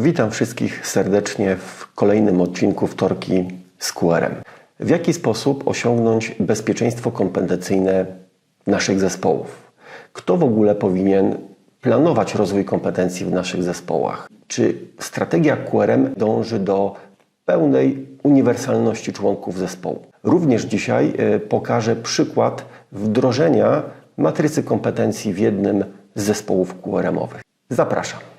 Witam wszystkich serdecznie w kolejnym odcinku Wtorki z QR-em. W jaki sposób osiągnąć bezpieczeństwo kompetencyjne naszych zespołów? Kto w ogóle powinien planować rozwój kompetencji w naszych zespołach? Czy strategia QRM dąży do pełnej uniwersalności członków zespołu? Również dzisiaj e, pokażę przykład wdrożenia matrycy kompetencji w jednym z zespołów QRM-owych. Zapraszam.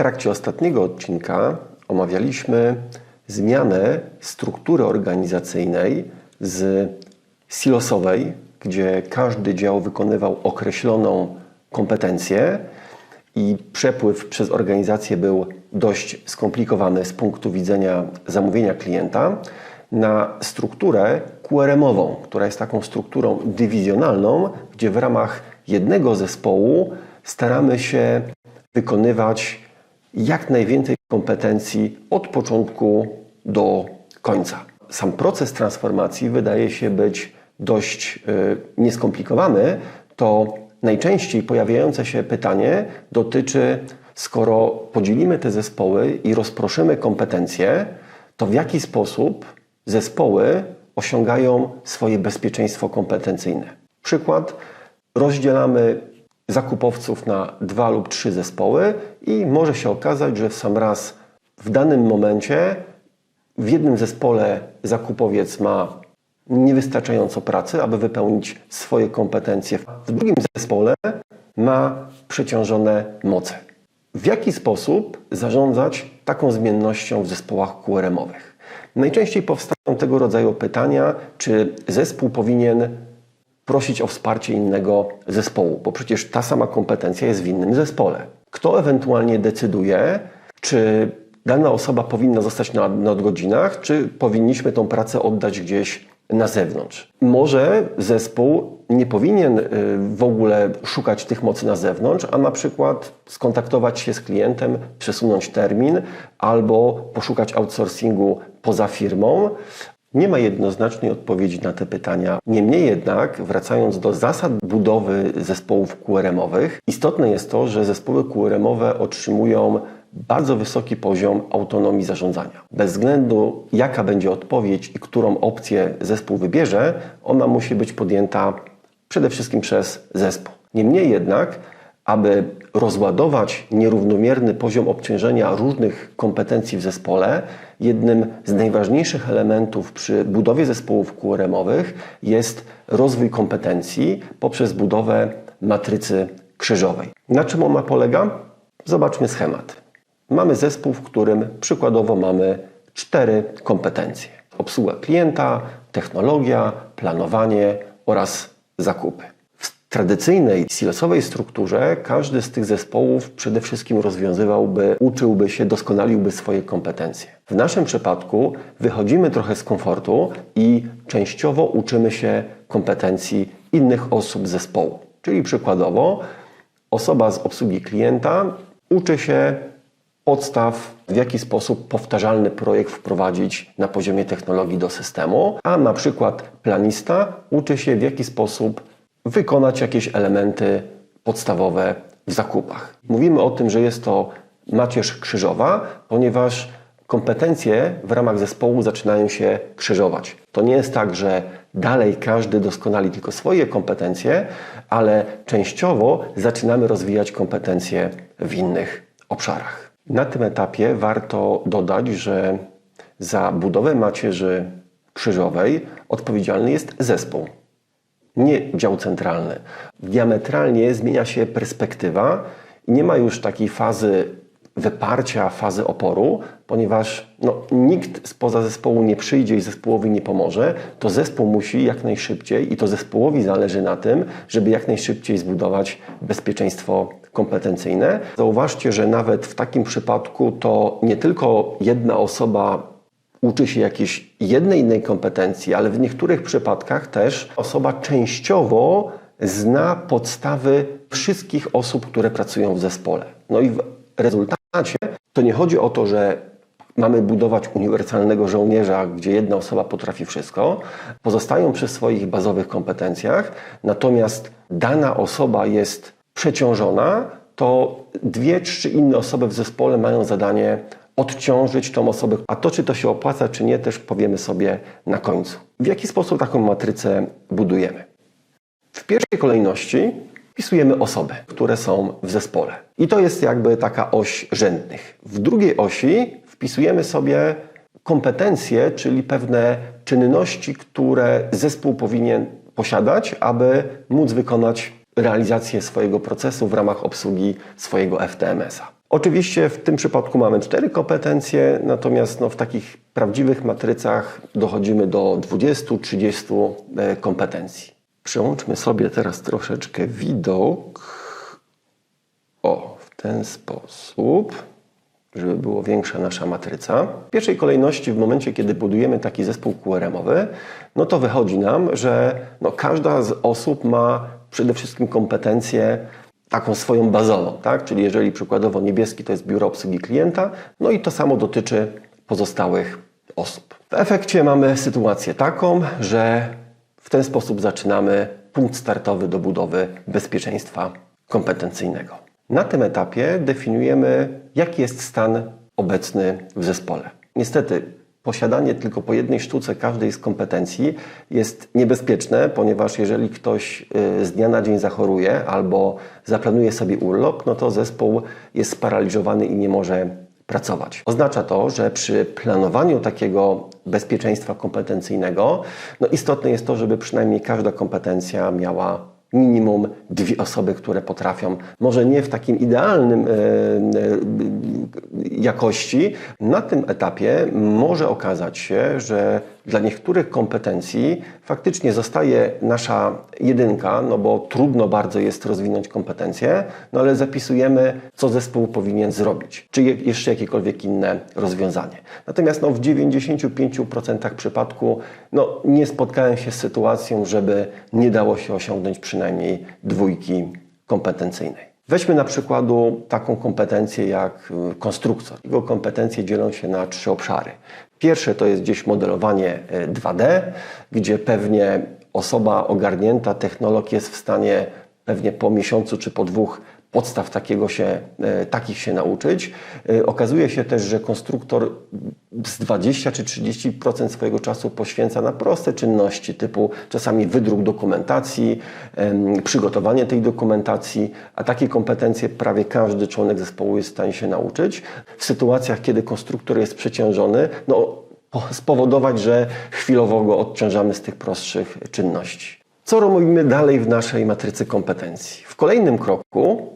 Trakcie ostatniego odcinka omawialiśmy zmianę struktury organizacyjnej z silosowej, gdzie każdy dział wykonywał określoną kompetencję i przepływ przez organizację był dość skomplikowany z punktu widzenia zamówienia klienta, na strukturę QRM-ową, która jest taką strukturą dywizjonalną, gdzie w ramach jednego zespołu staramy się wykonywać jak najwięcej kompetencji od początku do końca. Sam proces transformacji wydaje się być dość y, nieskomplikowany. To najczęściej pojawiające się pytanie dotyczy, skoro podzielimy te zespoły i rozproszymy kompetencje, to w jaki sposób zespoły osiągają swoje bezpieczeństwo kompetencyjne. Przykład: rozdzielamy zakupowców na dwa lub trzy zespoły i może się okazać, że w sam raz w danym momencie w jednym zespole zakupowiec ma niewystarczająco pracy, aby wypełnić swoje kompetencje. W drugim zespole ma przeciążone moce. W jaki sposób zarządzać taką zmiennością w zespołach QRM-owych? Najczęściej powstają tego rodzaju pytania, czy zespół powinien prosić o wsparcie innego zespołu, bo przecież ta sama kompetencja jest w innym zespole. Kto ewentualnie decyduje, czy dana osoba powinna zostać na nadgodzinach, czy powinniśmy tą pracę oddać gdzieś na zewnątrz. Może zespół nie powinien y, w ogóle szukać tych mocy na zewnątrz, a na przykład skontaktować się z klientem, przesunąć termin albo poszukać outsourcingu poza firmą. Nie ma jednoznacznej odpowiedzi na te pytania. Niemniej jednak, wracając do zasad budowy zespołów QRM-owych, istotne jest to, że zespoły QRM-owe otrzymują bardzo wysoki poziom autonomii zarządzania. Bez względu jaka będzie odpowiedź i którą opcję zespół wybierze, ona musi być podjęta przede wszystkim przez zespół. Niemniej jednak, aby rozładować nierównomierny poziom obciążenia różnych kompetencji w zespole, jednym z najważniejszych elementów przy budowie zespołów QRM-owych jest rozwój kompetencji poprzez budowę matrycy krzyżowej. Na czym ona polega? Zobaczmy schemat. Mamy zespół, w którym przykładowo mamy cztery kompetencje: obsługa klienta, technologia, planowanie oraz zakupy. Tradycyjnej silosowej strukturze każdy z tych zespołów przede wszystkim rozwiązywałby, uczyłby się, doskonaliłby swoje kompetencje. W naszym przypadku wychodzimy trochę z komfortu i częściowo uczymy się kompetencji innych osób zespołu. Czyli przykładowo osoba z obsługi klienta uczy się podstaw, w jaki sposób powtarzalny projekt wprowadzić na poziomie technologii do systemu, a na przykład planista uczy się, w jaki sposób wykonać jakieś elementy podstawowe w zakupach. Mówimy o tym, że jest to macierz krzyżowa, ponieważ kompetencje w ramach zespołu zaczynają się krzyżować. To nie jest tak, że dalej każdy doskonali tylko swoje kompetencje, ale częściowo zaczynamy rozwijać kompetencje w innych obszarach. Na tym etapie warto dodać, że za budowę macierzy krzyżowej odpowiedzialny jest zespół, nie dział centralny. Diametralnie zmienia się perspektywa i nie ma już takiej fazy wyparcia, fazy oporu, ponieważ no, nikt spoza zespołu nie przyjdzie i zespołowi nie pomoże, to zespół musi jak najszybciej i to zespołowi zależy na tym, żeby jak najszybciej zbudować bezpieczeństwo kompetencyjne. Zauważcie, że nawet w takim przypadku to nie tylko jedna osoba uczy się jakiejś jednej innej kompetencji, ale w niektórych przypadkach też osoba częściowo zna podstawy wszystkich osób, które pracują w zespole. No i w rezultacie to nie chodzi o to, że mamy budować uniwersalnego żołnierza, gdzie jedna osoba potrafi wszystko, pozostają przy swoich bazowych kompetencjach, natomiast dana osoba jest przeciążona, to dwie, trzy inne osoby w zespole mają zadanie odciążyć tą osobę. A to, czy to się opłaca, czy nie, też powiemy sobie na końcu. W jaki sposób taką matrycę budujemy? W pierwszej kolejności wpisujemy osoby, które są w zespole. I to jest jakby taka oś rzędnych. W drugiej osi wpisujemy sobie kompetencje, czyli pewne czynności, które zespół powinien posiadać, aby móc wykonać realizację swojego procesu w ramach obsługi swojego FTMS-a. Oczywiście w tym przypadku mamy cztery kompetencje, natomiast no, w takich prawdziwych matrycach dochodzimy do 20-30 e, kompetencji. Przełączmy sobie teraz troszeczkę widok. O, w ten sposób, żeby było większa nasza matryca. W pierwszej kolejności, w momencie, kiedy budujemy taki zespół QRM-owy, no to wychodzi nam, że no, każda z osób ma przede wszystkim kompetencję taką swoją bazową, tak? Czyli jeżeli przykładowo niebieski to jest biuro obsługi klienta, no i to samo dotyczy pozostałych osób. W efekcie mamy sytuację taką, że w ten sposób zaczynamy punkt startowy do budowy bezpieczeństwa kompetencyjnego. Na tym etapie definiujemy, jaki jest stan obecny w zespole. Niestety, posiadanie tylko po jednej sztuce każdej z kompetencji jest niebezpieczne, ponieważ jeżeli ktoś y, z dnia na dzień zachoruje albo zaplanuje sobie urlop, no to zespół jest sparaliżowany i nie może pracować. Oznacza to, że przy planowaniu takiego bezpieczeństwa kompetencyjnego, no istotne jest to, żeby przynajmniej każda kompetencja miała minimum dwie osoby, które potrafią, może nie w takim idealnym e, e, jakości, na tym etapie może okazać się, że dla niektórych kompetencji faktycznie zostaje nasza jedynka, no bo trudno bardzo jest rozwinąć kompetencje, no ale zapisujemy, co zespół powinien zrobić, czy jeszcze jakiekolwiek inne rozwiązanie. Natomiast no, w 95% przypadku no, nie spotkałem się z sytuacją, żeby nie dało się osiągnąć przynajmniej dwójki kompetencyjnej. Weźmy na przykładu taką kompetencję jak y, konstruktor. Jego kompetencje dzielą się na trzy obszary. Pierwsze to jest gdzieś modelowanie 2D, y, gdzie pewnie osoba ogarnięta technolog jest w stanie pewnie po miesiącu czy po dwóch podstaw takiego się, e, takich się nauczyć. E, okazuje się też, że konstruktor z 20 czy 30% swojego czasu poświęca na proste czynności, typu czasami wydruk dokumentacji, przygotowanie tej dokumentacji, a takie kompetencje prawie każdy członek zespołu jest w stanie się nauczyć. W sytuacjach, kiedy konstruktor jest przeciążony, no, spowodować, że chwilowo go odciążamy z tych prostszych czynności. Co robimy dalej w naszej matrycy kompetencji? W kolejnym kroku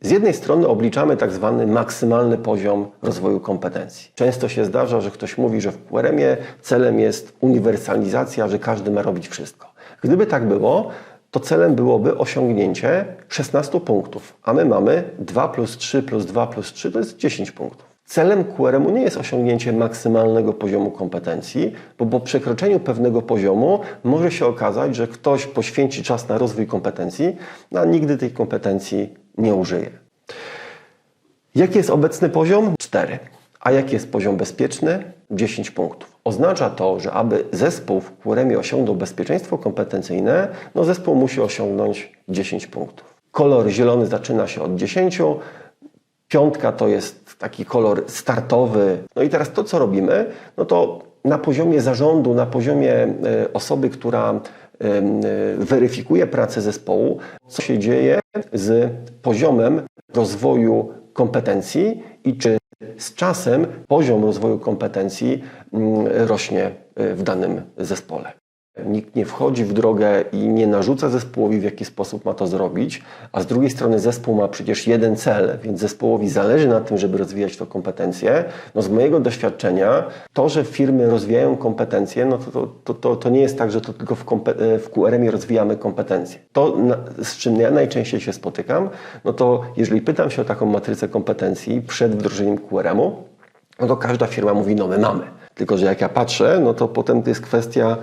z jednej strony obliczamy tak zwany maksymalny poziom rozwoju kompetencji. Często się zdarza, że ktoś mówi, że w QRM-ie celem jest uniwersalizacja, że każdy ma robić wszystko. Gdyby tak było, to celem byłoby osiągnięcie 16 punktów, a my mamy 2 plus 3 plus 2 plus 3 to jest 10 punktów. Celem QRM-u nie jest osiągnięcie maksymalnego poziomu kompetencji, bo po przekroczeniu pewnego poziomu może się okazać, że ktoś poświęci czas na rozwój kompetencji, a nigdy tej kompetencji nie użyje. Jaki jest obecny poziom? 4. A jaki jest poziom bezpieczny? 10 punktów. Oznacza to, że aby zespół w QRM osiągnął bezpieczeństwo kompetencyjne, no zespół musi osiągnąć 10 punktów. Kolor zielony zaczyna się od 10, piątka to jest taki kolor startowy. No i teraz to, co robimy, no to na poziomie zarządu, na poziomie e, osoby, która weryfikuje pracę zespołu, co się dzieje z poziomem rozwoju kompetencji i czy z czasem poziom rozwoju kompetencji mm, rośnie e, w danym zespole. Nikt nie wchodzi w drogę i nie narzuca zespołowi, w jaki sposób ma to zrobić, a z drugiej strony zespół ma przecież jeden cel, więc zespołowi zależy na tym, żeby rozwijać to kompetencje. No z mojego doświadczenia, to, że firmy rozwijają kompetencje, no to, to, to, to nie jest tak, że to tylko w, w QRM-ie rozwijamy kompetencje. To, z czym ja najczęściej się spotykam, no to jeżeli pytam się o taką matrycę kompetencji przed wdrożeniem QRM-u, no to każda firma mówi, no my mamy. Tylko, że jak ja patrzę, no to potem to jest kwestia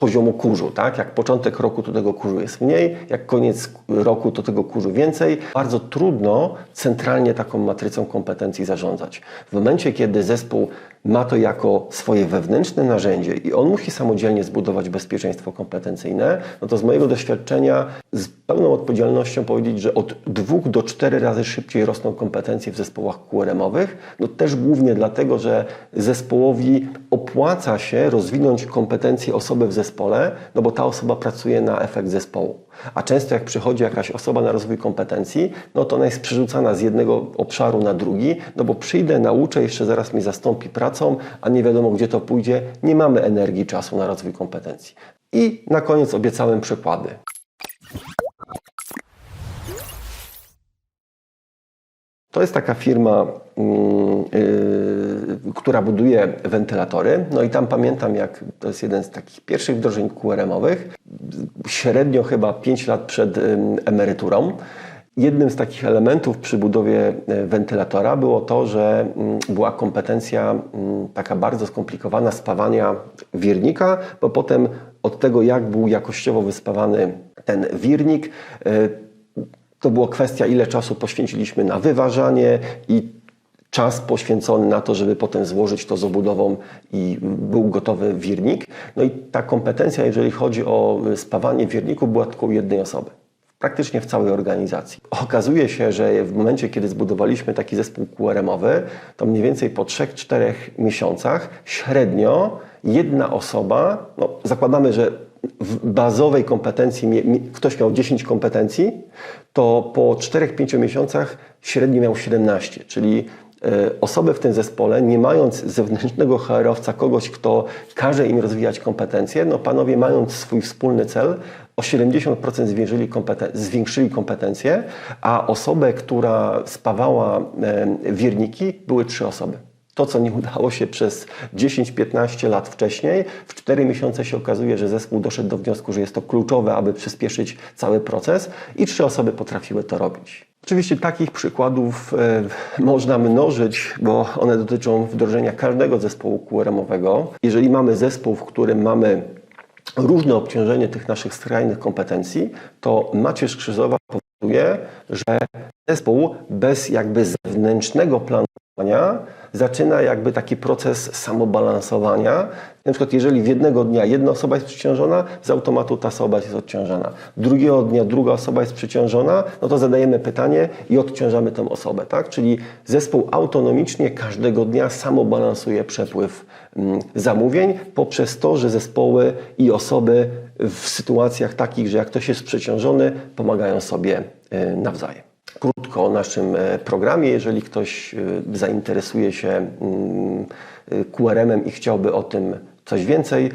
poziomu kurzu, tak? Jak początek roku, to tego kurzu jest mniej, jak koniec roku, to tego kurzu więcej. Bardzo trudno centralnie taką matrycą kompetencji zarządzać. W momencie, kiedy zespół ma to jako swoje wewnętrzne narzędzie i on musi samodzielnie zbudować bezpieczeństwo kompetencyjne, no to z mojego doświadczenia z pełną odpowiedzialnością powiedzieć, że od dwóch do cztery razy szybciej rosną kompetencje w zespołach QRM-owych, no też głównie dlatego, że zespołowi opłaca się rozwinąć kompetencje osoby w zespole, no bo ta osoba pracuje na efekt zespołu. A często jak przychodzi jakaś osoba na rozwój kompetencji, no to ona jest przerzucana z jednego obszaru na drugi, no bo przyjdę, nauczę, jeszcze zaraz mi zastąpi pracą, a nie wiadomo gdzie to pójdzie, nie mamy energii, czasu na rozwój kompetencji. I na koniec obiecałem przykłady. To jest taka firma, yy, która buduje wentylatory. No i tam pamiętam, jak to jest jeden z takich pierwszych wdrożeń QRM-owych, średnio chyba 5 lat przed emeryturą. Jednym z takich elementów przy budowie yy, wentylatora było to, że była kompetencja taka bardzo skomplikowana spawania wirnika, bo potem od tego, jak był jakościowo wyspawany ten wirnik, yy, to była kwestia, ile czasu poświęciliśmy na wyważanie i czas poświęcony na to, żeby potem złożyć to z obudową i był gotowy wirnik. No i ta kompetencja, jeżeli chodzi o spawanie wirników, była tylko u jednej osoby. Praktycznie w całej organizacji. Okazuje się, że w momencie, kiedy zbudowaliśmy taki zespół QRM-owy, to mniej więcej po 3-4 miesiącach średnio jedna osoba, no zakładamy, że w bazowej kompetencji ktoś miał 10 kompetencji, to po 4-5 miesiącach średnio miał 17, czyli e, osoby w tym zespole, nie mając zewnętrznego HR-owca, kogoś, kto każe im rozwijać kompetencje, no panowie mając swój wspólny cel, o 70% zwiększyli, kompeten zwiększyli kompetencje, a osobę, która spawała e, wirniki, były trzy osoby. To, co nie udało się przez 10-15 lat wcześniej, w 4 miesiące się okazuje, że zespół doszedł do wniosku, że jest to kluczowe, aby przyspieszyć cały proces i trzy osoby potrafiły to robić. Oczywiście takich przykładów e, można mnożyć, bo one dotyczą wdrożenia każdego zespołu QRM-owego. Jeżeli mamy zespół, w którym mamy różne obciążenie tych naszych skrajnych kompetencji, to macierz krzyżowa powoduje, że zespół bez jakby zewnętrznego planu zaczyna jakby taki proces samobalansowania. Na przykład jeżeli w jednego dnia jedna osoba jest przeciążona, z automatu ta osoba jest odciążana. Drugiego dnia druga osoba jest przeciążona, no to zadajemy pytanie i odciążamy tę osobę. Tak? Czyli zespół autonomicznie każdego dnia samobalansuje przepływ mm, zamówień poprzez to, że zespoły i osoby w sytuacjach takich, że jak ktoś jest przeciążony, pomagają sobie y, nawzajem krótko o naszym e, programie. Jeżeli ktoś e, zainteresuje się mm, e, QRM-em i chciałby o tym coś więcej,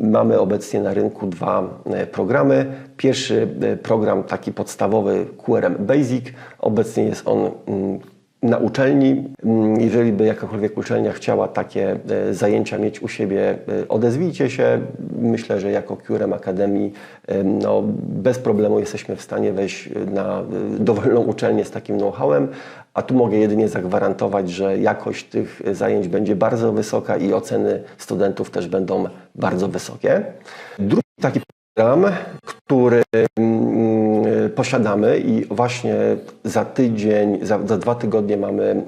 mamy obecnie na rynku dwa programy. Pierwszy program taki podstawowy QRM Basic. Obecnie jest on mm, na uczelni. Mm, jeżeli by jakakolwiek uczelnia chciała takie e, zajęcia mieć u siebie, e, odezwijcie się. Myślę, że jako QRM Akademii no, bez problemu jesteśmy w stanie wejść na e, dowolną uczelnię z takim know-howem, a tu mogę jedynie zagwarantować, że jakość tych zajęć będzie bardzo wysoka i oceny studentów też będą bardzo wysokie. Drugi taki program, który mm, posiadamy i właśnie za tydzień, za, za, dwa tygodnie mamy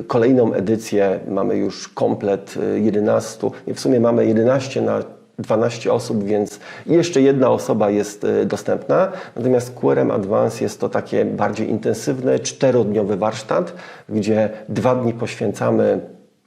e, kolejną edycję, mamy już komplet 11, w sumie mamy 11 na 12 osób, więc jeszcze jedna osoba jest e, dostępna. Natomiast QRM Advance jest to takie bardziej intensywne, czterodniowy warsztat, gdzie dwa dni poświęcamy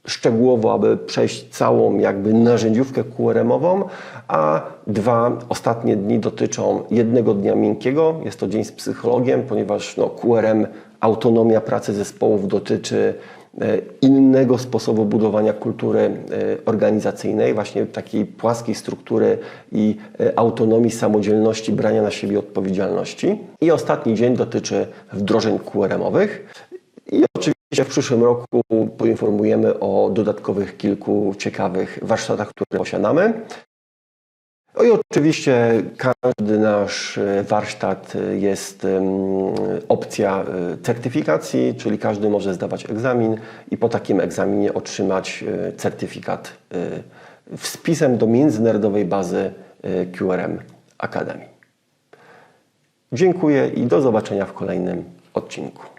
szczegółowo, aby przejść całą jakby narzędziówkę QRM-ową, a dwa ostatnie dni dotyczą jednego dnia miękkiego. Jest to dzień z psychologiem, ponieważ no, QRM, autonomia pracy zespołów dotyczy e, innego sposobu budowania kultury e, organizacyjnej, właśnie takiej płaskiej struktury i e, autonomii, samodzielności, brania na siebie odpowiedzialności. I ostatni dzień dotyczy wdrożeń QRM-owych. I oczywiście w przyszłym roku poinformujemy o dodatkowych kilku ciekawych warsztatach, które posiadamy. No i oczywiście każdy nasz e, warsztat e, jest opcja e, certyfikacji, czyli każdy może zdawać egzamin i po takim egzaminie otrzymać certyfikat wpisem do międzynarodowej bazy QRM Academy. Dziękuję i do zobaczenia w kolejnym odcinku.